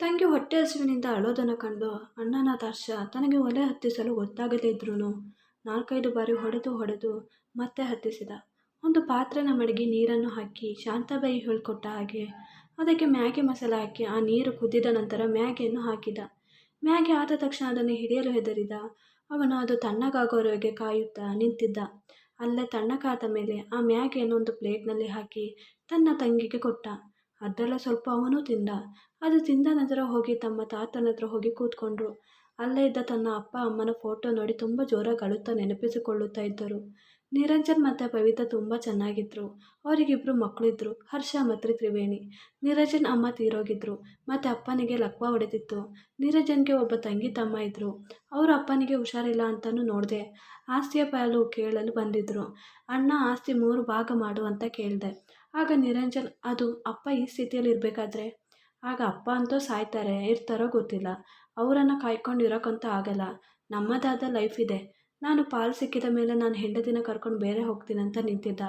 ತಂಗಿ ಹೊಟ್ಟೆ ಹಸುವಿನಿಂದ ಅಳೋದನ್ನು ಕಂಡು ಅಣ್ಣನ ತರ್ಷ ತನಗೆ ಒಲೆ ಹತ್ತಿಸಲು ಗೊತ್ತಾಗದೇ ಇದ್ರೂ ನಾಲ್ಕೈದು ಬಾರಿ ಹೊಡೆದು ಹೊಡೆದು ಮತ್ತೆ ಹತ್ತಿಸಿದ. ಒಂದು ಪಾತ್ರೆನ ಮಡಗಿ ನೀರನ್ನು ಹಾಕಿ ಶಾಂತಬಾಯಿ ಹೇಳ್ಕೊಟ್ಟ ಹಾಗೆ ಅದಕ್ಕೆ ಮ್ಯಾಗಿ ಮಸಾಲ ಹಾಕಿ ಆ ನೀರು ಕುದಿದ ನಂತರ ಮ್ಯಾಗಿಯನ್ನು ಹಾಕಿದ. ಮ್ಯಾಗಿ ಆದ ತಕ್ಷಣ ಅದನ್ನು ಹಿಡಿಯಲು ಹೆದರಿದ. ಅವನು ಅದು ತಣ್ಣಗಾಗೋವರೆಗೆ ಕಾಯುತ್ತಾ ನಿಂತಿದ್ದ. ಅಲ್ಲೇ ತಣ್ಣಗಾದ ಮೇಲೆ ಆ ಮ್ಯಾಗಿಯನ್ನು ಒಂದು ಪ್ಲೇಟ್ನಲ್ಲಿ ಹಾಕಿ ತನ್ನ ತಂಗಿಗೆ ಕೊಟ್ಟ. ಅದೆಲ್ಲ ಸ್ವಲ್ಪ ಅವನು ತಿಂದ. ಅದು ತಿಂದ ನಂತರ ಹೋಗಿ ತಮ್ಮ ತಾತನ ಹತ್ರ ಹೋಗಿ ಕೂತ್ಕೊಂಡ್ರು. ಅಲ್ಲೇ ಇದ್ದ ತನ್ನ ಅಪ್ಪ ಅಮ್ಮನ ಫೋಟೋ ನೋಡಿ ತುಂಬ ಜೋರಾಗಿ ಅಳುತ್ತಾ ನೆನಪಿಸಿಕೊಳ್ಳುತ್ತಾ ಇದ್ದರು. ನಿರಂಜನ್ ಮತ್ತು ಪವಿತ್ರ ತುಂಬ ಚೆನ್ನಾಗಿದ್ದರು ಅವರಿಗಿಬ್ಬರು ಮಕ್ಕಳಿದ್ರು ಹರ್ಷ ಮತ್ತು ತ್ರಿವೇಣಿ. ನಿರಂಜನ್ ಅಮ್ಮ ತೀರೋಗಿದ್ರು. ಮತ್ತು ಅಪ್ಪನಿಗೆ ಲಕ್ವ ಹೊಡೆದಿತ್ತು. ನಿರಂಜನ್ಗೆ ಒಬ್ಬ ತಂಗಿ ತಮ್ಮ ಇದ್ದರು ಅವರ ಅಪ್ಪನಿಗೆ ಹುಷಾರಿಲ್ಲ ಅಂತಲೂ ನೋಡಿದೆ. ಆಸ್ತಿಯ ಪಾಲು ಕೇಳಲು ಬಂದಿದ್ದರು ಅಣ್ಣ ಆಸ್ತಿ ಮೂರು ಭಾಗ ಮಾಡು ಅಂತ ಕೇಳಿದೆ. ಆಗ ನಿರಂಜನ್, ಅದು ಅಪ್ಪ ಈ ಸ್ಥಿತಿಯಲ್ಲಿ ಇರಬೇಕಾದ್ರೆ? ಆಗ ಅಪ್ಪ ಅಂತೂ ಸಾಯ್ತಾರೆ, ಇರ್ತಾರೋ ಗೊತ್ತಿಲ್ಲ. ಅವರನ್ನು ಕಾಯ್ಕೊಂಡಿರೋಕ್ಕಂತೂ ಆಗಲ್ಲ. ನಮ್ಮದಾದ ಲೈಫ್ ಇದೆ. ನಾನು ಪಾಲು ಸಿಕ್ಕಿದ ಮೇಲೆ ನಾನು ಹೆಂಡತಿನ ಕರ್ಕೊಂಡು ಬೇರೆ ಹೋಗ್ತೀನಿ ಅಂತ ನಿಂತಿದ್ದ.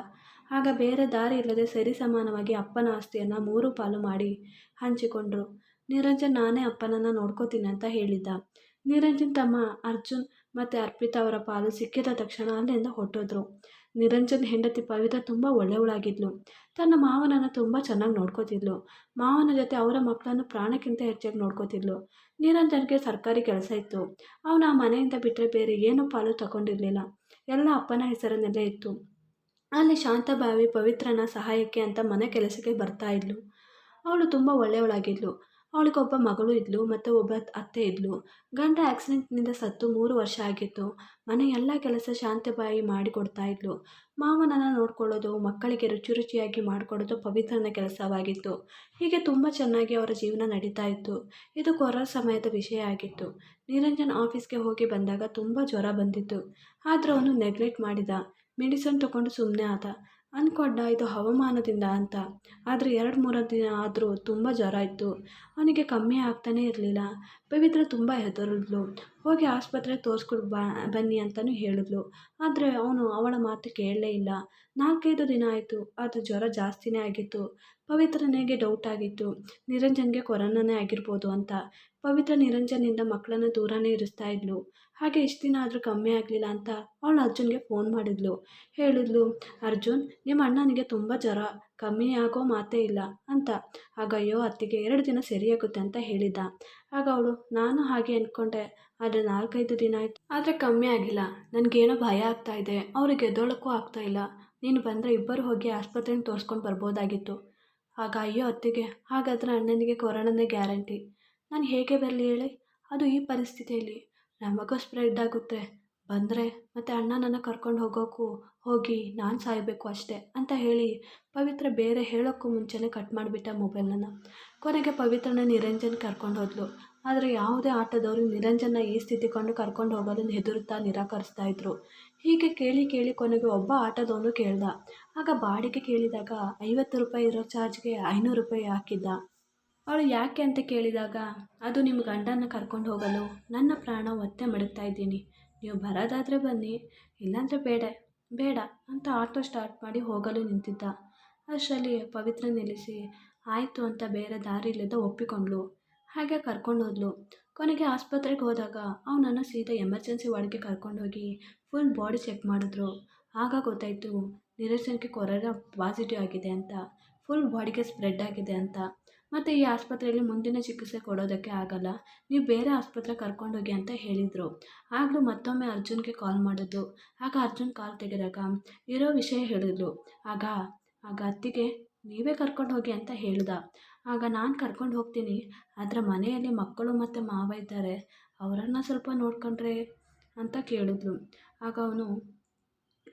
ಆಗ ಬೇರೆ ದಾರಿ ಇಲ್ಲದೆ ಸರಿ ಸಮಾನವಾಗಿ ಅಪ್ಪನ ಆಸ್ತಿಯನ್ನು ಮೂರು ಪಾಲು ಮಾಡಿ ಹಂಚಿಕೊಂಡ್ರು. ನಿರಂಜನ್, ನಾನೇ ಅಪ್ಪನನ್ನು ನೋಡ್ಕೋತೀನಿ ಅಂತ ಹೇಳಿದ್ದ. ನಿರಂಜನ್ ತಮ್ಮ ಅರ್ಜುನ್ ಮತ್ತು ಅರ್ಪಿತಾ ಅವರ ಪಾಲು ಸಿಕ್ಕಿದ ತಕ್ಷಣ ಅಲ್ಲಿಂದ ಹೊರಟೋದ್ರು. ನಿರಂಜನ್ ಹೆಂಡತಿ ಪವಿತ್ರ ತುಂಬ ಒಳ್ಳೆಯವಳಾಗಿದ್ಲು. ತನ್ನ ಮಾವನನ್ನು ತುಂಬ ಚೆನ್ನಾಗಿ ನೋಡ್ಕೋತಿದ್ಲು. ಮಾವನ ಜೊತೆ ಅವರ ಮಕ್ಕಳನ್ನು ಪ್ರಾಣಕ್ಕಿಂತ ಹೆಚ್ಚಾಗಿ ನೋಡ್ಕೋತಿದ್ಲು. ನಿರಂಜನ್ಗೆ ಸರ್ಕಾರಿ ಕೆಲಸ ಇತ್ತು. ಅವನು ಆ ಮನೆಯಿಂದ ಬಿಟ್ಟರೆ ಬೇರೆ ಏನೂ ಪಾಲು ತಗೊಂಡಿರಲಿಲ್ಲ. ಎಲ್ಲ ಅಪ್ಪನ ಹೆಸರನ್ನಲ್ಲೇ ಇತ್ತು. ಅಲ್ಲಿ ಶಾಂತಭಾವಿ ಪವಿತ್ರನ ಸಹಾಯಕ್ಕೆ ಅಂತ ಮನೆ ಕೆಲಸಕ್ಕೆ ಬರ್ತಾ ಇದ್ಲು. ಅವಳು ತುಂಬ ಒಳ್ಳೆಯವಳಾಗಿದ್ಲು. ಅವಳಿಗೊಬ್ಬ ಮಗಳು ಇದ್ಲು ಮತ್ತು ಒಬ್ಬ ಅತ್ತೆ ಇದ್ಲು. ಗಂಡ ಆಕ್ಸಿಡೆಂಟ್ನಿಂದ ಸತ್ತು ಮೂರು ವರ್ಷ ಆಗಿತ್ತು. ಮನೆ ಎಲ್ಲ ಕೆಲಸ ಶಾಂತಬಾಯಿ ಮಾಡಿಕೊಡ್ತಾ ಇದ್ಲು. ಮಾವನನ್ನು ನೋಡ್ಕೊಳ್ಳೋದು, ಮಕ್ಕಳಿಗೆ ರುಚಿ ರುಚಿಯಾಗಿ ಮಾಡಿಕೊಡೋದು ಪವಿತ್ರನ ಕೆಲಸವಾಗಿತ್ತು. ಹೀಗೆ ತುಂಬ ಚೆನ್ನಾಗಿ ಅವರ ಜೀವನ ನಡೀತಾ ಇತ್ತು. ಇದು ಕೊರೋನಾ ಸಮಯದ ವಿಷಯ ಆಗಿತ್ತು. ನಿರಂಜನ್ ಆಫೀಸ್ಗೆ ಹೋಗಿ ಬಂದಾಗ ತುಂಬ ಜ್ವರ ಬಂದಿತ್ತು. ಆದರೂ ಅವನು ನೆಗ್ಲೆಕ್ಟ್ ಮಾಡಿದ. ಮೆಡಿಸನ್ ತಗೊಂಡು ಸುಮ್ಮನೆ ಆದ. ಅಂದ್ಕೊಂಡ ಇದು ಹವಾಮಾನದಿಂದ ಅಂತ. ಆದರೆ ಎರಡು ಮೂರು ದಿನ ಆದರೂ ತುಂಬ ಜ್ವರ ಇತ್ತು. ಅವನಿಗೆ ಕಮ್ಮಿ ಆಗ್ತಾನೇ ಇರಲಿಲ್ಲ. ಪವಿತ್ರ ತುಂಬ ಹೆದರಿದ್ಲು. ಹೋಗಿ ಆಸ್ಪತ್ರೆ ತೋರಿಸ್ಕೊಂಡು ಬಾ, ಬನ್ನಿ ಅಂತಲೂ ಹೇಳಿದ್ಲು. ಆದರೆ ಅವನು ಅವಳ ಮಾತು ಕೇಳಲೇ ಇಲ್ಲ. ನಾಲ್ಕೈದು ದಿನ ಆಯಿತು. ಅದು ಜ್ವರ ಜಾಸ್ತಿನೇ ಆಗಿತ್ತು. ಪವಿತ್ರನಿಗೆ ಡೌಟ್ ಆಗಿತ್ತು ನಿರಂಜನ್ಗೆ ಕೊರೋನಾನೇ ಆಗಿರ್ಬೋದು ಅಂತ. ಪವಿತ್ರ ನಿರಂಜನಿಂದ ಮಕ್ಕಳನ್ನ ದೂರನೇ ಇರಿಸ್ತಾ ಇದ್ಲು. ಹಾಗೆ ಇಷ್ಟು ದಿನ ಆದರೂ ಕಮ್ಮಿ ಆಗಲಿಲ್ಲ ಅಂತ ಅವಳು ಅರ್ಜುನ್ಗೆ ಫೋನ್ ಮಾಡಿದ್ಲು. ಹೇಳಿದ್ಲು, ಅರ್ಜುನ್ ನಿಮ್ಮ ಅಣ್ಣನಿಗೆ ತುಂಬ ಜ್ವರ. ಕಮ್ಮಿ ಆಗೋ ಮಾತೇ ಇಲ್ಲ ಅಂತ. ಆಗ ಅಯ್ಯೋ, ಅತ್ತಿಗೆ ಎರಡು ದಿನ ಸರಿಯಾಗುತ್ತೆ ಅಂತ ಹೇಳಿದ್ದ. ಆಗ ಅವಳು, ನಾನು ಹಾಗೆ ಅಂದ್ಕೊಂಡೆ ಆದರೆ ನಾಲ್ಕೈದು ದಿನ ಆಯಿತು. ಆದರೆ ಕಮ್ಮಿ ಆಗಿಲ್ಲ. ನನಗೇನೋ ಭಯ ಆಗ್ತಾ ಇದೆ. ಅವ್ರಿಗೆ ಎದ್ದೋಳಕ್ಕೂ ಆಗ್ತಾ ಇಲ್ಲ. ನೀನು ಬಂದರೆ ಇಬ್ಬರು ಹೋಗಿ ಆಸ್ಪತ್ರೆಗೆ ತೋರಿಸ್ಕೊಂಡು ಬರ್ಬೋದಾಗಿತ್ತು. ಆಗ ಅಯ್ಯೋ ಅತ್ತಿಗೆ, ಹಾಗಾದರೆ ಅಣ್ಣನಿಗೆ ಕೊರೋನಾನೇ ಗ್ಯಾರಂಟಿ. ನಾನು ಹೇಗೆ ಬರಲಿ ಹೇಳಿ? ಅದು ಈ ಪರಿಸ್ಥಿತಿಯಲ್ಲಿ. ನಮಗೂ ಸ್ಪ್ರೆಡ್ ಆಗುತ್ತೆ. ಬಂದರೆ ಮತ್ತು ಅಣ್ಣನನ್ನು ಕರ್ಕೊಂಡು ಹೋಗೋಕ್ಕೂ ಹೋಗಿ ನಾನು ಸಾಯಬೇಕು ಅಷ್ಟೇ ಅಂತ ಹೇಳಿ ಪವಿತ್ರ ಬೇರೆ ಹೇಳೋಕ್ಕೂ ಮುಂಚೆನೇ ಕಟ್ ಮಾಡಿಬಿಟ್ಟ ಮೊಬೈಲನ್ನು ಕೊನೆಗೆ ಪವಿತ್ರನ ನಿರಂಜನ್ ಕರ್ಕೊಂಡು ಹೋದ್ಲು. ಆದರೆ ಯಾವುದೇ ಆಟದವರು ನಿರಂಜನ ಈ ಸ್ಥಿತಿ ಕಂಡು ಕರ್ಕೊಂಡು ಹೋಗೋದನ್ನು ಹೆದರುತ್ತಾ ನಿರಾಕರಿಸ್ತಾ ಇದ್ರು. ಹೀಗೆ ಕೇಳಿ ಕೇಳಿ ಕೊನೆಗೆ ಒಬ್ಬ ಆಟೋದವನು ಕೇಳ್ದ. ಆಗ ಬಾಡಿಗೆ ಕೇಳಿದಾಗ ಐವತ್ತು ರೂಪಾಯಿ ಇರೋ ಚಾರ್ಜ್ಗೆ ಐನೂರು ರೂಪಾಯಿ ಹಾಕಿದ್ದ. ಅವಳು ಯಾಕೆ ಅಂತ ಕೇಳಿದಾಗ, ಅದು ನಿಮ್ಮ ಗಂಡನ ಕರ್ಕೊಂಡು ಹೋಗಲು, ನನ್ನ ಪ್ರಾಣ ಒತ್ತೆ ಮಡಗ್ತಾ ಇದ್ದೀನಿ. ನೀವು ಬರೋದಾದರೆ ಬನ್ನಿ, ಇಲ್ಲಾಂದರೆ ಬೇಡ ಬೇಡ ಅಂತ ಆಟೋ ಸ್ಟಾರ್ಟ್ ಮಾಡಿ ಹೋಗಲು ನಿಂತಿದ್ದ. ಅಷ್ಟರಲ್ಲಿ ಪವಿತ್ರ ನಿಲ್ಲಿಸಿ, ಆಯಿತು ಅಂತ ಬೇರೆ ದಾರಿ ಇಲ್ಲದ ಒಪ್ಪಿಕೊಂಡ್ಳು. ಹಾಗೆ ಕರ್ಕೊಂಡು ಹೋದ್ಲು ಕೊನೆಗೆ ಆಸ್ಪತ್ರೆಗೆ ಹೋದಾಗ ಅವನನ್ನು ಸೀದಾ ಎಮರ್ಜೆನ್ಸಿ ವಾರ್ಡ್ಗೆ ಕರ್ಕೊಂಡೋಗಿ ಫುಲ್ ಬಾಡಿ ಚೆಕ್ ಮಾಡಿದ್ರು. ಆಗ ಗೊತ್ತಾಯಿತು ನಿರಂಜನ್ಗೆ ಕೊರೋನಾ ಪಾಸಿಟಿವ್ ಆಗಿದೆ ಅಂತ, ಫುಲ್ ಬಾಡಿಗೆ ಸ್ಪ್ರೆಡ್ ಆಗಿದೆ ಅಂತ. ಮತ್ತು ಈ ಆಸ್ಪತ್ರೆಯಲ್ಲಿ ಮುಂದಿನ ಚಿಕಿತ್ಸೆ ಕೊಡೋದಕ್ಕೆ ಆಗಲ್ಲ, ನೀವು ಬೇರೆ ಆಸ್ಪತ್ರೆ ಕರ್ಕೊಂಡೋಗಿ ಅಂತ ಹೇಳಿದರು. ಆಗಲೂ ಮತ್ತೊಮ್ಮೆ ಅರ್ಜುನ್ಗೆ ಕಾಲ್ ಮಾಡಿದ್ದು. ಆಗ ಅರ್ಜುನ್ ಕಾಲ್ ತೆಗೆದಾಗ ಇರೋ ವಿಷಯ ಹೇಳಿದ್ಲು. ಆಗ ಆಗ ಅತ್ತಿಗೆ, ನೀವೇ ಕರ್ಕೊಂಡು ಹೋಗಿ ಅಂತ ಹೇಳ್ದ. ಆಗ ನಾನು ಕರ್ಕೊಂಡು ಹೋಗ್ತೀನಿ. ಆದರೆ ಮನೆಯಲ್ಲಿ ಮಕ್ಕಳು ಮತ್ತು ಮಾವ ಇದ್ದಾರೆ. ಅವರನ್ನು ಸ್ವಲ್ಪ ನೋಡ್ಕೊಂಡ್ರೆ ಅಂತ ಕೇಳಿದ್ಲು. ಆಗ ಅವನು,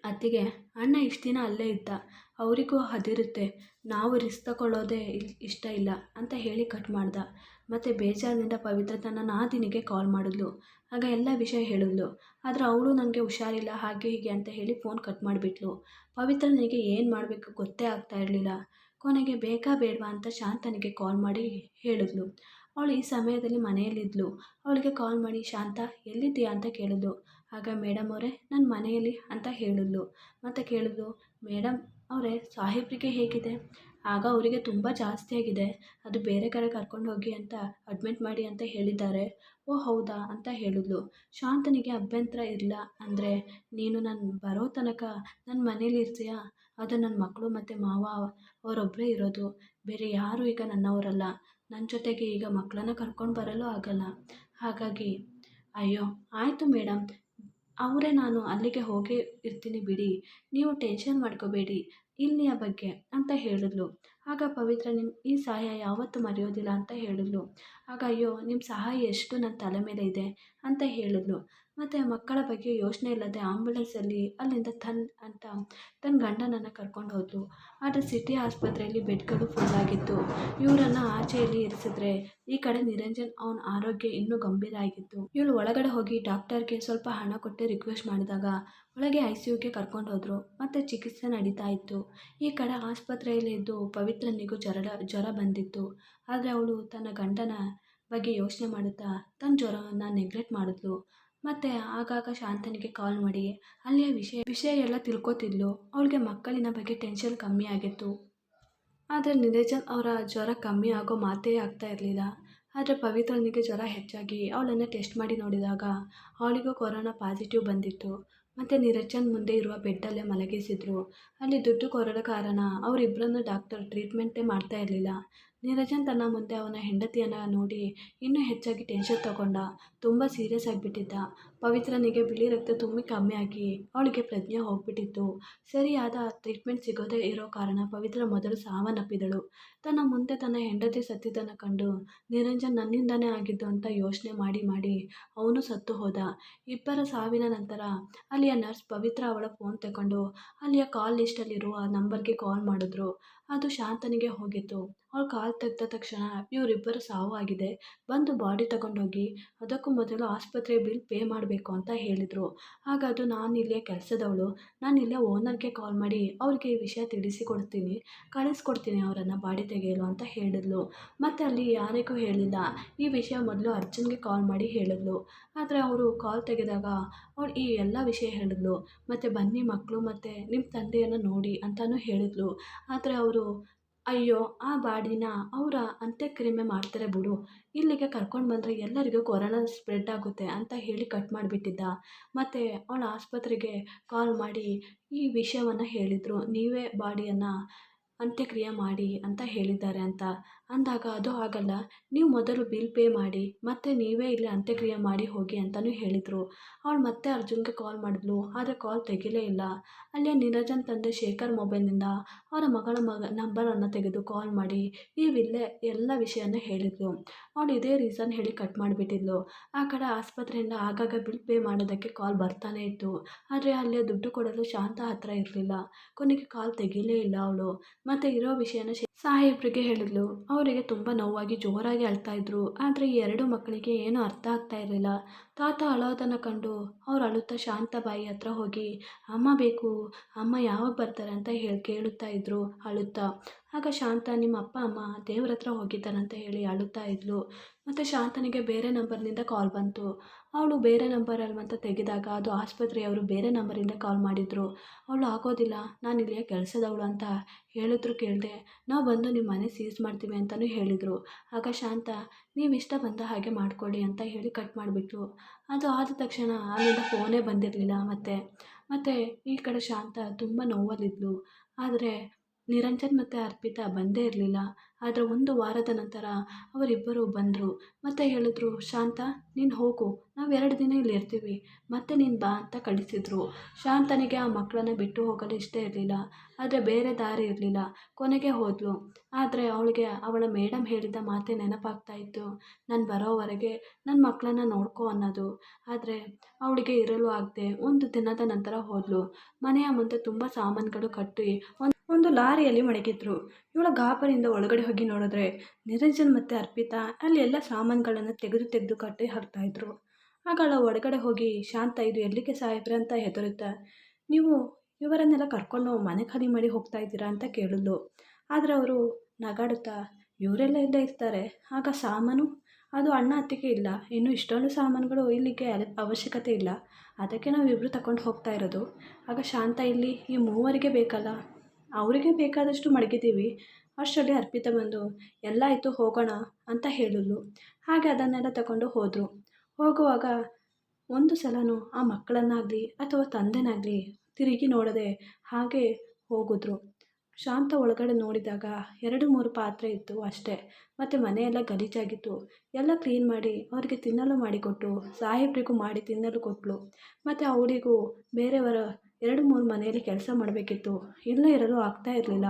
ಅತ್ತಿಗೆ, ಅಣ್ಣ ಇಷ್ಟು ದಿನ ಅಲ್ಲೇ ಇದ್ದ. ಅವರಿಗೂ ಅದಿರುತ್ತೆ. ನಾವು ರಿಸ್ಕ್ ತಗೊಳ್ಳೋದೇ ಇಷ್ಟ ಇಲ್ಲ ಅಂತ ಹೇಳಿ ಕಟ್ ಮಾಡ್ದ. ಮತ್ತು ಬೇಜಾರಿನಿಂದ ಪವಿತ್ರ ತನ್ನ ನಾದಿನಿಗೆ ಕಾಲ್ ಮಾಡಿದ್ಲು. ಆಗ ಎಲ್ಲ ವಿಷಯ ಹೇಳಿದ್ಲು. ಆದರೆ ಅವಳು ನನಗೆ ಹುಷಾರಿಲ್ಲ, ಹಾಗೆ ಹೀಗೆ ಅಂತ ಹೇಳಿ ಫೋನ್ ಕಟ್ ಮಾಡಿಬಿಟ್ಲು. ಪವಿತ್ರನಿಗೆ ಏನು ಮಾಡಬೇಕು ಗೊತ್ತೇ ಆಗ್ತಾ ಇರಲಿಲ್ಲ. ಕೊನೆಗೆ ಬೇಕಾ ಬೇಡವಾ ಅಂತ ಶಾಂತನಿಗೆ ಕಾಲ್ ಮಾಡಿ ಹೇಳಿದ್ಲು. ಅವಳು ಈ ಸಮಯದಲ್ಲಿ ಮನೆಯಲ್ಲಿದ್ಲು. ಅವಳಿಗೆ ಕಾಲ್ ಮಾಡಿ, ಶಾಂತ, ಎಲ್ಲಿದ್ದೀಯಾ? ಅಂತ ಕೇಳಿದ್ಲು. ಆಗ ಮೇಡಮ್ ಅವರೇ ನನ್ನ ಮನೆಯಲ್ಲಿ ಅಂತ ಹೇಳಿದ್ಲು. ಮತ್ತು ಕೇಳಿದ್ಲು ಮೇಡಮ್ ಅವರೇ, ಸಾಹೇಬ್ರಿಗೆ ಹೇಗಿದೆ? ಆಗ, ಅವರಿಗೆ ತುಂಬ ಜಾಸ್ತಿ ಆಗಿದೆ. ಅದು ಬೇರೆ ಕಡೆ ಕರ್ಕೊಂಡು ಹೋಗಿ ಅಂತ ಅಡ್ಮಿಟ್ ಮಾಡಿ ಅಂತ ಹೇಳಿದ್ದಾರೆ. ಓ, ಹೌದಾ? ಅಂತ ಹೇಳಿದ್ಲು. ಶಾಂತನಿಗೆ ಅಭ್ಯಂತರ ಇಲ್ಲ. ಅಂದರೆ, ನೀನು ನಾನು ಬರೋ ತನಕ ನನ್ನ ಮನೇಲಿ ಇರ್ತೀಯ? ಅದು ನನ್ನ ಮಕ್ಕಳು ಮತ್ತು ಮಾವ ಅವರೊಬ್ಬರೇ ಇರೋದು. ಬೇರೆ ಯಾರೂ ಈಗ ನನ್ನವರಲ್ಲ. ನನ್ನ ಜೊತೆಗೆ ಈಗ ಮಕ್ಕಳನ್ನ ಕರ್ಕೊಂಡು ಬರಲು ಆಗಲ್ಲ. ಹಾಗಾಗಿ, ಅಯ್ಯೋ, ಆಯಿತು ಮೇಡಮ್ ಅವರೇ ನಾನು ಅಲ್ಲಿಗೆ ಹೋಗೇ ಇರ್ತೀನಿ ಬಿಡಿ. ನೀವು ಟೆನ್ಷನ್ ಮಾಡ್ಕೋಬೇಡಿ. ಇಲ್ಲಿಯ ಬಗ್ಗೆ ಅಂತ ಹೇಳಿದ್ಲು. ಆಗ ಪವಿತ್ರ ನಿಮ್ಮ ಈ ಸಹಾಯ ಯಾವತ್ತೂ ಮರೆಯೋದಿಲ್ಲ ಅಂತ ಹೇಳಿದ್ಲು. ಆಗ ಅಯ್ಯೋ ನಿಮ್ಮ ಸಹಾಯ ಎಷ್ಟು ನನ್ನ ತಲೆ ಮೇಲೆ ಇದೆ ಅಂತ ಹೇಳಿದ್ಲು. ಮತ್ತು ಮಕ್ಕಳ ಬಗ್ಗೆ ಯೋಚನೆ ಇಲ್ಲದೆ ಆಂಬ್ಯುಲೆನ್ಸಲ್ಲಿ ಅಲ್ಲಿಂದ ತನ್ನ ಅಂತ ತನ್ನ ಗಂಡನನ್ನು ಕರ್ಕೊಂಡು ಹೋದ್ಲು. ಆದರೆ ಸಿಟಿ ಆಸ್ಪತ್ರೆಯಲ್ಲಿ ಬೆಡ್ಗಳು ಫುಲ್ ಆಗಿತ್ತು. ಇವರನ್ನು ಆಚೆಯಲ್ಲಿ ಇರಿಸಿದ್ರೆ ಈ ಕಡೆ ನಿರಂಜನ್ ಅವನ ಆರೋಗ್ಯ ಇನ್ನೂ ಗಂಭೀರ ಆಗಿತ್ತು. ಇವಳು ಒಳಗಡೆ ಹೋಗಿ ಡಾಕ್ಟರ್ಗೆ ಸ್ವಲ್ಪ ಹಣ ಕೊಟ್ಟು ರಿಕ್ವೆಸ್ಟ್ ಮಾಡಿದಾಗ ಒಳಗೆ ಐ ಸಿ ಯುಗೆ ಕರ್ಕೊಂಡು ಹೋದರು. ಮತ್ತು ಚಿಕಿತ್ಸೆ ನಡೀತಾ ಇತ್ತು. ಈ ಕಡೆ ಆಸ್ಪತ್ರೆಯಲ್ಲಿ ಇದ್ದು ಪವಿತ್ರನಿಗೂ ಜ್ವರ ಜ್ವರ ಬಂದಿತ್ತು. ಆದರೆ ಅವಳು ತನ್ನ ಗಂಡನ ಬಗ್ಗೆ ಯೋಚನೆ ಮಾಡುತ್ತಾ ತನ್ನ ಜ್ವರವನ್ನು ನೆಗ್ಲೆಕ್ಟ್ ಮಾಡಿದ್ಲು. ಮತ್ತು ಆಗಾಗ ಶಾಂತನಿಗೆ ಕಾಲ್ ಮಾಡಿ, ಅಲ್ಲಿಯ ವಿಷಯ ವಿಷಯ ಎಲ್ಲ ತಿಳ್ಕೊತಿದ್ಲು. ಅವಳಿಗೆ ಮಕ್ಕಳಿನ ಬಗ್ಗೆ ಟೆನ್ಷನ್ ಕಮ್ಮಿ ಆಗಿತ್ತು. ಆದರೆ ನಿರಂಜನ್ ಅವರ ಜ್ವರ ಕಮ್ಮಿ ಆಗೋ ಮಾತೇ ಆಗ್ತಾ ಇರಲಿಲ್ಲ. ಆದರೆ ಪವಿತ್ರನಿಗೆ ಜ್ವರ ಹೆಚ್ಚಾಗಿ ಅವಳನ್ನು ಟೆಸ್ಟ್ ಮಾಡಿ ನೋಡಿದಾಗ ಅವಳಿಗೂ ಕೊರೋನಾ ಪಾಸಿಟಿವ್ ಬಂದಿತ್ತು. ಮತ್ತು ನಿರಂಜನ್ ಮುಂದೆ ಇರುವ ಬೆಡ್ಡಲ್ಲೇ ಮಲಗಿಸಿದ್ರು. ಅಲ್ಲಿ ದುಡ್ಡು ಕೊರಡ ಕಾರಣ ಅವರಿಬ್ಬರನ್ನು ಡಾಕ್ಟರ್ ಟ್ರೀಟ್ಮೆಂಟೇ ಮಾಡ್ತಾ ಇರಲಿಲ್ಲ. ನಿರಂಜನ್ ತನ್ನ ಮುಂದೆ ಅವನ ಹೆಂಡತಿಯನ್ನು ನೋಡಿ ಇನ್ನೂ ಹೆಚ್ಚಾಗಿ ಟೆನ್ಷನ್ ತಗೊಂಡ, ತುಂಬ ಸೀರಿಯಸ್ ಆಗಿಬಿಟ್ಟಿದ್ದ. ಪವಿತ್ರನಿಗೆ ಬಿಳಿ ರಕ್ತ ತುಂಬಿ ಕಮ್ಮಿ ಆಗಿ ಅವಳಿಗೆ ಪ್ರಜ್ಞೆ ಹೋಗ್ಬಿಟ್ಟಿತ್ತು. ಸರಿಯಾದ ಟ್ರೀಟ್ಮೆಂಟ್ ಸಿಗೋದೇ ಇರೋ ಕಾರಣ ಪವಿತ್ರ ಮೊದಲು ಸಾವನ್ನಪ್ಪಿದಳು. ತನ್ನ ಮುಂದೆ ತನ್ನ ಹೆಂಡತಿ ಸತ್ತಿದ್ದನ್ನು ಕಂಡು ನಿರಂಜನ್ ನನ್ನಿಂದನೇ ಆಗಿದ್ದು ಅಂತ ಯೋಚನೆ ಮಾಡಿ ಮಾಡಿ ಅವನು ಸತ್ತು ಹೋದ. ಇಬ್ಬರ ಸಾವಿನ ನಂತರ ಅಲ್ಲಿಯ ನರ್ಸ್ ಪವಿತ್ರ ಅವಳ ಫೋನ್ ತಗೊಂಡು ಅಲ್ಲಿಯ ಕಾಲ್ ಲಿಸ್ಟಲ್ಲಿರುವ ನಂಬರ್ಗೆ ಕಾಲ್ ಮಾಡಿದ್ರು. ಅದು ಶಾಂತನಿಗೆ ಹೋಗಿತ್ತು. ಅವಳು ಕಾಲ್ ತೆಗೆದ ತಕ್ಷಣ ಇವರಿಬ್ಬರು ಸಾವು ಆಗಿದೆ ಬಂದು ಬಾಡಿ ತಗೊಂಡೋಗಿ ಅದಕ್ಕೂ ಮೊದಲು ಆಸ್ಪತ್ರೆ ಬಿಲ್ ಪೇ ಮಾಡಬೇಕು ಅಂತ ಹೇಳಿದರು. ಅದು ನಾನು ಇಲ್ಲೇ ಕೆಲಸದವಳು. ನಾನು ಇಲ್ಲೇ ಓನರ್ಗೆ ಕಾಲ್ ಮಾಡಿ ಅವ್ರಿಗೆ ಈ ವಿಷಯ ತಿಳಿಸಿಕೊಡ್ತೀನಿ, ಕಳಿಸ್ಕೊಡ್ತೀನಿ ಅವರನ್ನು ಬಾಡಿ ತೆಗೆಯಲು ಅಂತ ಹೇಳಿದ್ಲು. ಮತ್ತು ಅಲ್ಲಿ ಯಾರಿಗೂ ಹೇಳಿಲ್ಲ. ಈ ವಿಷಯ ಮೊದಲು ಅರ್ಜುನ್ಗೆ ಕಾಲ್ ಮಾಡಿ ಹೇಳಿದ್ಲು. ಆದರೆ ಅವರು ಕಾಲ್ ತೆಗೆದಾಗ ಅವಳು ಈ ಎಲ್ಲ ವಿಷಯ ಹೇಳಿದ್ಲು. ಮತ್ತು ಬನ್ನಿ ಮಕ್ಕಳು ಮತ್ತು ನಿಮ್ಮ ತಂದೆಯನ್ನು ನೋಡಿ ಅಂತಲೂ ಹೇಳಿದ್ಲು. ಆದರೆ ಅವರು ಅಯ್ಯೋ, ಆ ಬಾಡಿನ ಅವರ ಅಂತ್ಯಕ್ರಿಯೆ ಮಾಡ್ತಾರೆ ಬಿಡು. ಇಲ್ಲಿಗೆ ಕರ್ಕೊಂಡು ಬಂದರೆ ಎಲ್ಲರಿಗೂ ಕೊರೋನಾ ಸ್ಪ್ರೆಡ್ ಆಗುತ್ತೆ ಅಂತ ಹೇಳಿ ಕಟ್ ಮಾಡಿಬಿಟ್ಟಿದ್ದ. ಮತ್ತು ಅವಳ ಆಸ್ಪತ್ರೆಗೆ ಕಾಲ್ ಮಾಡಿ ಈ ವಿಷಯವನ್ನು ಹೇಳಿದರು. ನೀವೇ ಬಾಡಿಯನ್ನು ಅಂತ್ಯಕ್ರಿಯೆ ಮಾಡಿ ಅಂತ ಹೇಳಿದ್ದಾರೆ ಅಂತ. ಅಂದಾಗ ಅದು ಆಗಲ್ಲ. ನೀವು ಮೊದಲು ಬಿಲ್ ಪೇ ಮಾಡಿ, ಮತ್ತೆ ನೀವೇ ಇಲ್ಲಿ ಅಂತ್ಯಕ್ರಿಯೆ ಮಾಡಿ ಹೋಗಿ ಅಂತಲೂ ಹೇಳಿದರು. ಅವಳು ಮತ್ತೆ ಅರ್ಜುನ್ಗೆ ಕಾಲ್ ಮಾಡಿದ್ಲು, ಆದರೆ ಕಾಲ್ ತೆಗಿಲೇ ಇಲ್ಲ. ಅಲ್ಲೇ ನೀರಜನ್ ತಂದೆ ಶೇಖರ್ ಮೊಬೈಲ್ನಿಂದ ಅವರ ಮಗಳ ಮಗ ನಂಬರನ್ನು ತೆಗೆದು ಕಾಲ್ ಮಾಡಿ ನೀವಿಲ್ಲೇ ಎಲ್ಲ ವಿಷಯನ ಹೇಳಿದ್ಲು. ಅವಳು ಇದೇ ರೀಸನ್ ಹೇಳಿ ಕಟ್ ಮಾಡಿಬಿಟ್ಟಿದ್ಲು. ಆ ಕಡೆ ಆಸ್ಪತ್ರೆಯಿಂದ ಆಗಾಗ ಬಿಲ್ ಪೇ ಮಾಡೋದಕ್ಕೆ ಕಾಲ್ ಬರ್ತಾನೆ ಇತ್ತು. ಆದರೆ ಅಲ್ಲೇ ದುಡ್ಡು ಕೊಡಲು ಶಾಂತ ಹತ್ರ ಇರಲಿಲ್ಲ. ಕೊನೆಗೆ ಕಾಲ್ ತೆಗಿಲೇ ಇಲ್ಲ ಅವಳು. ಮತ್ತು ಇರೋ ವಿಷಯನ ಸಾಹೇಬ್ರಿಗೆ ಹೇಳಿದ್ಲು. ಅವರಿಗೆ ತುಂಬ ನೋವಾಗಿ ಜೋರಾಗಿ ಅಳ್ತಾ ಇದ್ರು. ಆದರೆ ಈ ಎರಡು ಮಕ್ಕಳಿಗೆ ಏನೂ ಅರ್ಥ ಆಗ್ತಾ ಇರಲಿಲ್ಲ. ತಾತ ಅಳೋದನ್ನು ಕಂಡು ಅವ್ರು ಅಳುತ್ತಾ ಶಾಂತಬಾಯಿ ಹತ್ರ ಹೋಗಿ, ಅಮ್ಮ ಬೇಕು, ಅಮ್ಮ ಯಾವಾಗ ಬರ್ತಾರೆ? ಅಂತ ಹೇಳಿ ಕೇಳುತ್ತಾ ಇದ್ದರು ಅಳುತ್ತಾ. ಆಗ ಶಾಂತ ನಿಮ್ಮ ಅಪ್ಪ, ಅಮ್ಮ ದೇವ್ರ ಹತ್ರ ಹೋಗಿದ್ದಾರಂತ ಹೇಳಿ ಅಳುತ್ತಾ ಇದ್ಲು. ಮತ್ತು ಶಾಂತನಿಗೆ ಬೇರೆ ನಂಬರ್ನಿಂದ ಕಾಲ್ ಬಂತು. ಅವಳು ಬೇರೆ ನಂಬರ್ ಅಲ್ವಂತ ತೆಗೆದಾಗ ಅದು ಆಸ್ಪತ್ರೆಯವರು ಬೇರೆ ನಂಬರಿಂದ ಕಾಲ್ ಮಾಡಿದರು. ಅವಳು, ಆಗೋದಿಲ್ಲ, ನಾನು ಇಲ್ಲಿಯ ಕೆಲಸದವಳು ಅಂತ ಹೇಳಿದ್ರು ಕೇಳಿದೆ. ನಾವು ಬಂದು ನಿಮ್ಮ ಮನೆ ಸೀಸ್ ಮಾಡ್ತೀವಿ ಅಂತಲೂ ಹೇಳಿದರು. ಆಗ ಶಾಂತ, ನೀವು ಇಷ್ಟ ಬಂದ ಹಾಗೆ ಮಾಡ್ಕೊಳ್ಳಿ ಅಂತ ಹೇಳಿ ಕಟ್ ಮಾಡಿಬಿಟ್ರು ಅದು ಆದ ತಕ್ಷಣ ಅಲ್ಲಿಂದ ಫೋನೇ ಬಂದಿರಲಿಲ್ಲ ಮತ್ತು. ಮತ್ತು ಈ ಕಡೆ ಶಾಂತ ತುಂಬ ನೋವಲ್ಲಿದ್ಲು. ಆದರೆ ನಿರಂಜನ್ ಮತ್ತು ಅರ್ಪಿತಾ ಬಂದೇ ಇರಲಿಲ್ಲ. ಆದರೆ ಒಂದು ವಾರದ ನಂತರ ಅವರಿಬ್ಬರು ಬಂದರು. ಮತ್ತು ಹೇಳಿದ್ರು, ಶಾಂತ, ನೀನು ಹೋಗು. ನಾವು ಎರಡು ದಿನ ಇಲ್ಲಿ ಇರ್ತೀವಿ. ಮತ್ತೆ ನೀನು ಬಾ ಅಂತ ಕಳಿಸಿದ್ರು. ಶಾಂತನಿಗೆ ಆ ಮಕ್ಕಳನ್ನ ಬಿಟ್ಟು ಹೋಗಲು ಇಷ್ಟ ಇರಲಿಲ್ಲ. ಆದರೆ ಬೇರೆ ದಾರಿ ಇರಲಿಲ್ಲ. ಕೊನೆಗೆ ಹೋದಳು ಆದರೆ ಅವಳಿಗೆ, ಅವಳ ಮೇಡಮ್ ಹೇಳಿದ ಮಾತೇ ನೆನಪಾಗ್ತಾ ಇತ್ತು. ನಾನು ಬರೋವರೆಗೆ ನನ್ನ ಮಕ್ಕಳನ್ನ ನೋಡ್ಕೋ ಅನ್ನೋದು. ಆದರೆ ಅವಳಿಗೆ ಇರಲು ಆಗದೆ ಒಂದು ದಿನದ ನಂತರ ಹೋದಳು ಮನೆಯ ಮುಂದೆ ತುಂಬ ಸಾಮಾನುಗಳು ಕಟ್ಟಿ ಒಂದು ಒಂದು ಲಾರಿಯಲ್ಲಿ ಮಡಗಿದ್ರು. ಇವಳ ಗಾಬರಿಯಿಂದ ಒಳಗಡೆ ಹೋಗಿ ನೋಡಿದ್ರೆ ನಿರಂಜನ್ ಮತ್ತು ಅರ್ಪಿತಾ ಅಲ್ಲಿ ಎಲ್ಲ ಸಾಮಾನುಗಳನ್ನು ತೆಗೆದು ತೆಗೆದು ಕಟ್ಟಿ ಹಾಕ್ತಾಯಿದ್ರು ಆಗ ಅವಳ ಒಳಗಡೆ ಹೋಗಿ, ಶಾಂತ, ಇದು ಎಲ್ಲಿಗೆ ಸಾಹೇಬ್ರೆ ಅಂತ ಹೆದರುತ್ತಾ. ನೀವು ಇವರನ್ನೆಲ್ಲ ಕರ್ಕೊಂಡು ಮನೆ ಖಾಲಿ ಮಾಡಿ ಹೋಗ್ತಾ ಇದ್ದೀರಾ ಅಂತ ಕೇಳಿದ್ಲು. ಆದರೆ ಅವರು ನಗಾಡುತ್ತಾ, ಇವರೆಲ್ಲ ಇಲ್ಲೇ ಇರ್ತಾರೆ. ಆಗ ಸಾಮಾನು? ಅದು ಅಣ್ಣ ಅತ್ತಿಗೆ ಇಲ್ಲ. ಇನ್ನು ಇಷ್ಟೊಂದು ಸಾಮಾನುಗಳು ಇಲ್ಲಿಗೆ ಅವಶ್ಯಕತೆ ಇಲ್ಲ. ಅದಕ್ಕೆ ನಾವು ಇಬ್ಬರು ತಗೊಂಡು ಹೋಗ್ತಾ ಇರೋದು. ಆಗ ಶಾಂತ, ಇಲ್ಲಿ ಈ ಮೂವರಿಗೆ ಬೇಕಲ್ಲ? ಅವರಿಗೆ ಬೇಕಾದಷ್ಟು ಮಡಗಿದ್ದೀವಿ. ಅಷ್ಟರಲ್ಲಿ ಅರ್ಪಿತ ಬಂದು, ಎಲ್ಲ ಆಯಿತು, ಹೋಗೋಣ ಅಂತ ಹೇಳಿದ್ಲು. ಹಾಗೆ ಅದನ್ನೆಲ್ಲ ತಗೊಂಡು ಹೋದರು. ಹೋಗುವಾಗ ಒಂದು ಸಲನೂ ಆ ಮಕ್ಕಳನ್ನಾಗಲಿ ಅಥವಾ ತಂದೆನಾಗಲಿ ತಿರುಗಿ ನೋಡದೆ ಹಾಗೆ ಹೋಗಿದ್ರು. ಶಾಂತ ಒಳಗಡೆ ನೋಡಿದಾಗ ಎರಡು ಮೂರು ಪಾತ್ರೆ ಇತ್ತು ಅಷ್ಟೇ. ಮತ್ತು ಮನೆಯೆಲ್ಲ ಗಲೀಜಾಗಿತ್ತು. ಎಲ್ಲ ಕ್ಲೀನ್ ಮಾಡಿ ಅವರಿಗೆ ತಿನ್ನಲು ಮಾಡಿಕೊಟ್ಟು, ಸಾಹೇಬ್ರಿಗೂ ಮಾಡಿ ತಿನ್ನಲು ಕೊಟ್ಟಳು ಮತ್ತು ಅವಳಿಗೂ ಬೇರೆಯವರ ಎರಡು ಮೂರು ಮನೆಯಲ್ಲಿ ಕೆಲಸ ಮಾಡಬೇಕಿತ್ತು. ಇಲ್ಲೇ ಇರಲು ಆಗ್ತಾ ಇರಲಿಲ್ಲ.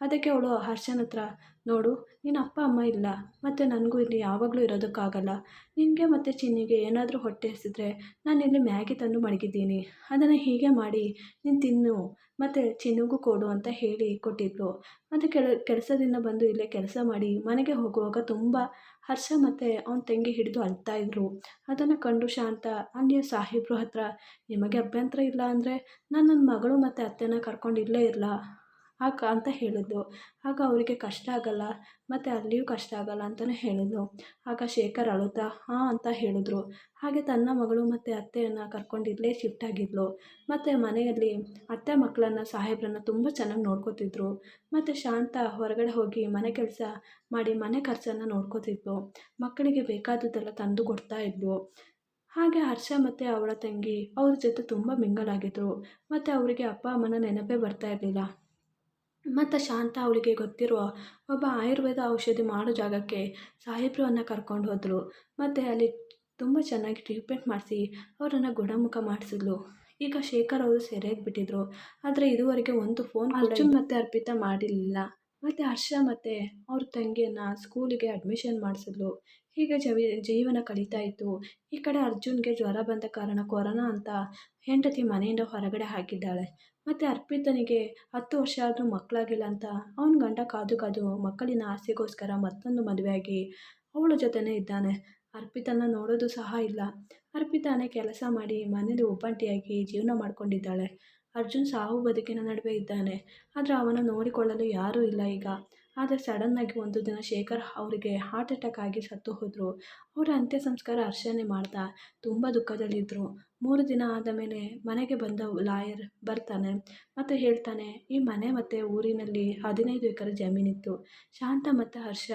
ಅದಕ್ಕೆ ಅವಳು ಹರ್ಷನ ಹತ್ರ ನೋಡು, ನಿನ್ನ ಅಪ್ಪ, ಅಮ್ಮ ಇಲ್ಲ, ಮತ್ತು ನನಗೂ ಇಲ್ಲಿ ಯಾವಾಗಲೂ ಇರೋದಕ್ಕಾಗಲ್ಲ. ನಿನಗೆ ಮತ್ತು ಚಿನ್ನಿಗೆ ಏನಾದರೂ ಹೊಟ್ಟೆ ಹಸಿದ್ರೆ ನಾನು ಇಲ್ಲಿ ಮ್ಯಾಗಿ ತಂದು ಮಡಗಿದ್ದೀನಿ. ಅದನ್ನು ಹೀಗೆ ಮಾಡಿ ನೀನು ತಿನ್ನು, ಮತ್ತು ಚಿನ್ನಿಗೂ ಕೊಡು ಅಂತ ಹೇಳಿ ಕೊಟ್ಟಿದ್ಳು ಮತ್ತು ಕೆಲ ಕೆಲಸದಿಂದ ಬಂದು ಇಲ್ಲೇ ಕೆಲಸ ಮಾಡಿ ಮನೆಗೆ ಹೋಗುವಾಗ ತುಂಬ ಹರ್ಷ ಮತ್ತು ಅವನ ತಂಗಿ ಹಿಡಿದು ಅಳ್ತಾ ಇದ್ರು. ಅದನ್ನು ಕಂಡು ಶಾಂತ ಅಲ್ಲಿಯ ಸಾಹೇಬ್ರು ಹತ್ರ ನಿಮಗೆ ಅಭ್ಯಂತರ ಇಲ್ಲ ಅಂದರೆ ನಾನು ನನ್ನ ಮಗಳು ಮತ್ತು ಅತ್ತೆನ ಕರ್ಕೊಂಡು ಇಲ್ಲೇ ಇರಲಾ? ಆಗ ಅಂತ ಹೇಳಿದ್ಲು ಆಗ ಅವರಿಗೆ ಕಷ್ಟ ಆಗಲ್ಲ, ಮತ್ತು ಅಲ್ಲಿಯೂ ಕಷ್ಟ ಆಗಲ್ಲ ಅಂತಲೇ ಹೇಳಿದ್ಲು ಆಗ ಶೇಖರ್ ಅಳುತ್ತಾ, ಹಾಂ ಅಂತ ಹೇಳಿದ್ರು. ಹಾಗೆ ತನ್ನ ಮಗಳು ಮತ್ತು ಅತ್ತೆಯನ್ನು ಕರ್ಕೊಂಡು ಇಲ್ಲೇ ಶಿಫ್ಟ್ ಆಗಿದ್ಲು. ಮತ್ತು ಮನೆಯಲ್ಲಿ ಅತ್ತೆ ಮಕ್ಕಳನ್ನು, ಸಾಹೇಬ್ರನ್ನ ತುಂಬ ಚೆನ್ನಾಗಿ ನೋಡ್ಕೋತಿದ್ರು. ಮತ್ತು ಶಾಂತ ಹೊರಗಡೆ ಹೋಗಿ ಮನೆ ಕೆಲಸ ಮಾಡಿ ಮನೆ ಖರ್ಚನ್ನು ನೋಡ್ಕೋತಿದ್ಲು. ಮಕ್ಕಳಿಗೆ ಬೇಕಾದದ್ದೆಲ್ಲ ತಂದು ಕೊಡ್ತಾ ಇದ್ಲು. ಹಾಗೆ ಹರ್ಷ ಮತ್ತು ಅವಳ ತಂಗಿ ಅವ್ರ ಜೊತೆ ತುಂಬ ಮಿಂಗಲ್ ಆಗಿದ್ರು ಮತ್ತು ಅವರಿಗೆ ಅಪ್ಪ, ಅಮ್ಮನ ನೆನಪೇ ಬರ್ತಾ ಇರಲಿಲ್ಲ. ಮತ್ತು ಶಾಂತ ಅವಳಿಗೆ ಗೊತ್ತಿರುವ ಒಬ್ಬ ಆಯುರ್ವೇದ ಔಷಧಿ ಮಾಡೋ ಜಾಗಕ್ಕೆ ಸಾಹೇಬ್ರನ್ನ ಕರ್ಕೊಂಡು ಹೋದರು. ಮತ್ತು ಅಲ್ಲಿ ತುಂಬ ಚೆನ್ನಾಗಿ ಟ್ರೀಟ್ಮೆಂಟ್ ಮಾಡಿಸಿ ಅವರನ್ನು ಗುಣಮುಖ ಮಾಡಿಸಿದ್ಲು. ಈಗ ಶೇಖರ್ ಅವರು ಸೆರೆಯಾಗಿ ಬಿಟ್ಟಿದ್ರು. ಆದರೆ ಇದುವರೆಗೆ ಒಂದು ಫೋನ್ ಅರ್ಜುನ್ ಮತ್ತು ಅರ್ಪಿತಾ ಮಾಡಿರಲಿಲ್ಲ. ಮತ್ತು ಹರ್ಷ ಮತ್ತು ಅವ್ರ ತಂಗಿಯನ್ನು ಸ್ಕೂಲಿಗೆ ಅಡ್ಮಿಷನ್ ಮಾಡಿಸಿದ್ಲು. ಹೀಗೆ ಜವಿ, ಜೀವನ ಕಳೀತಾ ಇತ್ತು. ಈ ಕಡೆ ಅರ್ಜುನ್ಗೆ ಜ್ವರ ಬಂದ ಕಾರಣ ಕೊರೋನಾ ಅಂತ ಹೆಂಡತಿ ಮನೆಯಿಂದ ಹೊರಗಡೆ ಹಾಕಿದ್ದಾಳೆ. ಮತ್ತು ಅರ್ಪಿತನಿಗೆ ಹತ್ತು ವರ್ಷ ಆದರೂ ಮಕ್ಕಳಾಗಿಲ್ಲ ಅಂತ ಅವನ ಗಂಡ ಕಾದು ಕಾದು ಮಕ್ಕಳಿನ ಆಸೆಗೋಸ್ಕರ ಮತ್ತೊಂದು ಮದುವೆಯಾಗಿ ಅವಳ ಜೊತೆನೇ ಇದ್ದಾನೆ. ಅರ್ಪಿತನ ನೋಡೋದು ಸಹ ಇಲ್ಲ. ಅರ್ಪಿತಾನೇ ಕೆಲಸ ಮಾಡಿ ಮನೇಲಿ ಒಬ್ಬಂಟಿಯಾಗಿ ಜೀವನ ಮಾಡ್ಕೊಂಡಿದ್ದಾಳೆ. ಅರ್ಜುನ್ ಸಾವು ಬದುಕಿನ ನಡುವೆ ಇದ್ದಾನೆ. ಆದರೆ ಅವನ ನೋಡಿಕೊಳ್ಳಲು ಯಾರೂ ಇಲ್ಲ ಈಗ. ಆದರೆ ಸಡನ್ನಾಗಿ ಒಂದು ದಿನ ಶೇಖರ್ ಅವರಿಗೆ ಹಾರ್ಟ್ ಅಟ್ಯಾಕ್ ಆಗಿ ಸತ್ತು ಹೋದರು. ಅವರ ಅಂತ್ಯ ಸಂಸ್ಕಾರ ಅರ್ಚನೆ ಮಾಡ್ತಾ ತುಂಬ ದುಃಖದಲ್ಲಿದ್ದರು ಮೂರು ದಿನ ಆದ ಮೇಲೆ ಮನೆಗೆ ಬಂದ ಲಾಯರ್ ಬರ್ತಾನೆ. ಮತ್ತು ಹೇಳ್ತಾನೆ, ಈ ಮನೆ ಮತ್ತು ಊರಿನಲ್ಲಿ ಹದಿನೈದು ಎಕರೆ ಜಮೀನಿತ್ತು. ಶಾಂತ ಮತ್ತು ಹರ್ಷ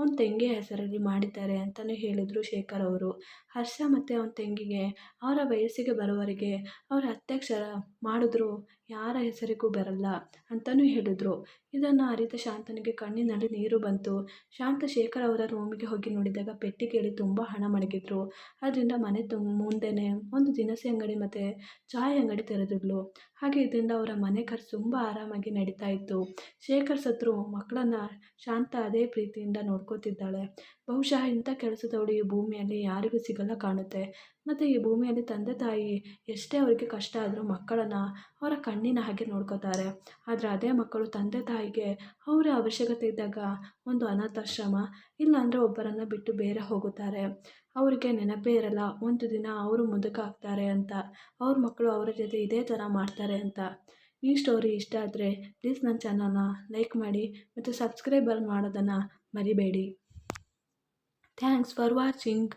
ಅವನ ತಂಗಿ ಹೆಸರಲ್ಲಿ ಮಾಡಿದ್ದಾರೆ ಅಂತಲೂ ಹೇಳಿದರು ಶೇಖರ್ ಅವರು. ಹರ್ಷ ಮತ್ತು ಅವನ ತಂಗಿಗೆ ಅವರ ವಯಸ್ಸಿಗೆ ಬರೋವರೆಗೆ ಅವರ ಅತ್ಯಕ್ಷರ ಮಾಡಿದ್ರು, ಯಾರ ಹೆಸರಿಗೂ ಬರಲ್ಲ ಅಂತಲೂ ಹೇಳಿದರು. ಇದನ್ನು ಅರಿತ ಶಾಂತನಿಗೆ ಕಣ್ಣಿನಲ್ಲಿ ನೀರು ಬಂತು. ಶಾಂತ ಶೇಖರ್ ಅವರ ರೂಮಿಗೆ ಹೋಗಿ ನೋಡಿದಾಗ ಪೆಟ್ಟಿಗೆಯಲ್ಲಿ ತುಂಬ ಹಣ ಮಡಗಿದ್ರು. ಅದರಿಂದ ಮನೆ ತುಂಬ ಮುಂದೆನೇ ಒಂದು ದಿನಸಿ ಅಂಗಡಿ ಮತ್ತು ಚಾಯ್ ಅಂಗಡಿ ತೆರೆದಿದ್ಲು. ಹಾಗೆ ಇದರಿಂದ ಅವರ ಮನೆ ಖರ್ಚು ತುಂಬ ಆರಾಮಾಗಿ ನಡೀತಾ ಇತ್ತು. ಶೇಖರ್ ಸತ್ರು ಮಕ್ಕಳನ್ನು ಶಾಂತ ಅದೇ ಪ್ರೀತಿಯಿಂದ ನೋಡ್ಕೋತಿದ್ದಾಳೆ ಬಹುಶಃ ಇಂಥ ಕೆಲಸದವಳು ಈ ಭೂಮಿಯಲ್ಲಿ ಯಾರಿಗೂ ಸಿಗಲ್ಲ ಕಾಣುತ್ತೆ. ಮತ್ತು ಈ ಭೂಮಿಯಲ್ಲಿ ತಂದೆ ತಾಯಿ ಎಷ್ಟೇ ಅವರಿಗೆ ಕಷ್ಟ ಆದರೂ ಮಕ್ಕಳನ್ನು ಅವರ ಕಣ್ಣಿನ ಹಾಗೆ ನೋಡ್ಕೋತಾರೆ. ಆದರೆ ಅದೇ ಮಕ್ಕಳು ತಂದೆ ತಾಯಿಗೆ ಅವರ ಅವಶ್ಯಕತೆ ಇದ್ದಾಗ ಒಂದು ಅನಾಥಾಶ್ರಮ, ಇಲ್ಲಾಂದರೆ ಒಬ್ಬರನ್ನು ಬಿಟ್ಟು ಬೇರೆ ಹೋಗುತ್ತಾರೆ. ಅವರಿಗೆ ನೆನಪೇ ಇರಲ್ಲ, ಒಂದು ದಿನ ಅವರು ಮುದುಕಾಗ್ತಾರೆ ಅಂತ, ಅವ್ರ ಮಕ್ಕಳು ಅವರ ಜೊತೆ ಇದೇ ಥರ ಮಾಡ್ತಾರೆ ಅಂತ. ಈ ಸ್ಟೋರಿ ಇಷ್ಟ ಆದರೆ ಪ್ಲೀಸ್ ನನ್ನ ಚಾನಲ್ನ ಲೈಕ್ ಮಾಡಿ ಮತ್ತು ಸಬ್ಸ್ಕ್ರೈಬರ್ ಮಾಡೋದನ್ನು ಮರಿಬೇಡಿ ಥ್ಯಾಂಕ್ಸ್ ಫಾರ್ ವಾಚಿಂಗ್